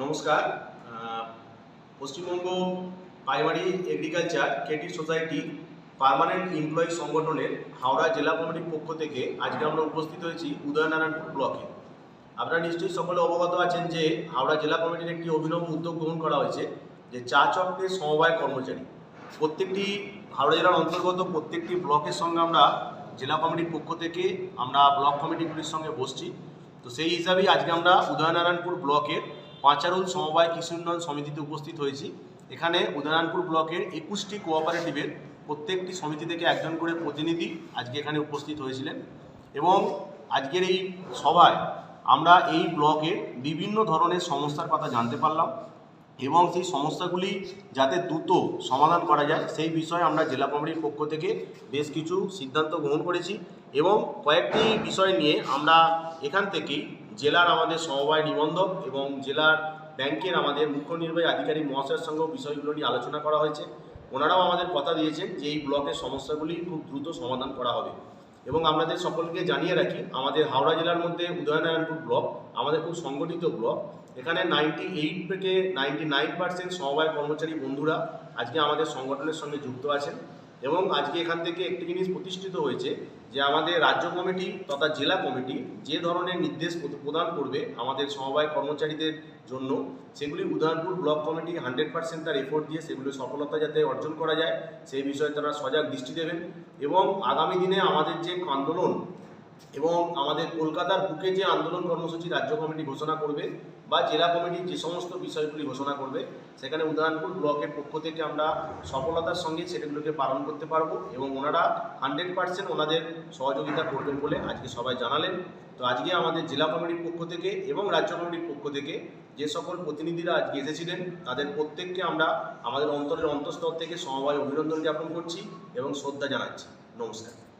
নমস্কার Paschimbanga primary agriculture credit society permanent employee সংগঠনের হাওড়া জেলা কমিটির পক্ষ থেকে আজকে আমরা উপস্থিত হয়েছি উদয়নারায়ণপুর ব্লকে। আপনারা নিশ্চয়ই সকলে অবগত আছেন যে হাওড়া জেলা কমিটির একটি অভিনব উদ্যোগ গ্রহণ করা হয়েছে, যে চা চক্রের সমবায় কর্মচারী। প্রত্যেকটি হাওড়া জেলার অন্তর্গত প্রত্যেকটি ব্লকের সঙ্গে আমরা জেলা কমিটির পক্ষ থেকে আমরা ব্লক কমিটিগুলির সঙ্গে বসছি। তো সেই হিসাবেই আজকে আমরা উদয়নারায়ণপুর ব্লকের পাঁচারুল সমবায় কৃষি উন্নয়ন সমিতিতে উপস্থিত হয়েছি। এখানে উদয়নারায়ণপুর ব্লকের একুশটি কোঅপারেটিভের প্রত্যেকটি সমিতি থেকে একজন করে প্রতিনিধি আজকে এখানে উপস্থিত হয়েছিলেন এবং আজকের এই সভায় আমরা এই ব্লকে বিভিন্ন ধরনের সমস্যার কথা জানতে পারলাম এবং সেই সমস্যাগুলি যাতে দ্রুত সমাধান করা যায় সেই বিষয়ে আমরা জেলা কমিটির পক্ষ থেকে বেশ কিছু সিদ্ধান্ত গ্রহণ করেছি এবং কয়েকটি বিষয় নিয়ে আমরা এখান থেকেই জেলার আমাদের সমবায় নিবন্ধক এবং জেলার ব্যাংকের আমাদের মুখ্য নির্বাহী আধিকারিক মহাশয়ের সঙ্গেও বিষয়গুলো নিয়ে আলোচনা করা হয়েছে। ওনারাও আমাদের কথা দিয়েছেন যে এই ব্লকের সমস্যাগুলি খুব দ্রুত সমাধান করা হবে। এবং আমাদের সকলকে জানিয়ে রাখি, আমাদের হাওড়া জেলার মধ্যে উদয়নারায়ণপুর ব্লক আমাদের খুব সংগঠিত ব্লক। এখানে নাইনটি এইট থেকে নাইনটি নাইন পার্সেন্ট সমবায় কর্মচারী বন্ধুরা আজকে আমাদের সংগঠনের সঙ্গে যুক্ত আছেন। এবং আজকে এখান থেকে একটি জিনিস প্রতিষ্ঠিত হয়েছে যে আমাদের রাজ্য কমিটি তথা জেলা কমিটি যে ধরনের নির্দেশ প্রদান করবে আমাদের সমবায় কর্মচারীদের জন্য, সেগুলি Udayanpur block committee hundred percent তার এফোর্ট দিয়ে সেগুলি সফলতা যাতে অর্জন করা যায়, সেই বিষয়ে তারা সজাগ দৃষ্টি দেবেন এবং আগামী দিনে আমাদের যে আন্দোলন এবং আমাদের কলকাতার বুকে যে আন্দোলন কর্মসূচি রাজ্য কমিটি ঘোষণা করবে বা জেলা কমিটি যে সমস্ত বিষয়গুলি ঘোষণা করবে, সেখানে উদয়নপুর ব্লকের পক্ষ থেকে আমরা সফলতার সঙ্গে সেগুলোকে পালন করতে পারব এবং ওনারা হান্ড্রেড পার্সেন্ট ওনাদের সহযোগিতা করবেন বলে আজকে সবাই জানালেন। তো আজকে আমাদের জেলা কমিটির পক্ষ থেকে এবং রাজ্য কমিটির পক্ষ থেকে যে সকল প্রতিনিধিরা আজকে এসেছিলেন, তাদের প্রত্যেককে আমরা আমাদের অন্তরের অন্তঃস্তর থেকে সমবায় অভিনন্দন জ্ঞাপন করছি এবং শ্রদ্ধা জানাচ্ছি। নমস্কার।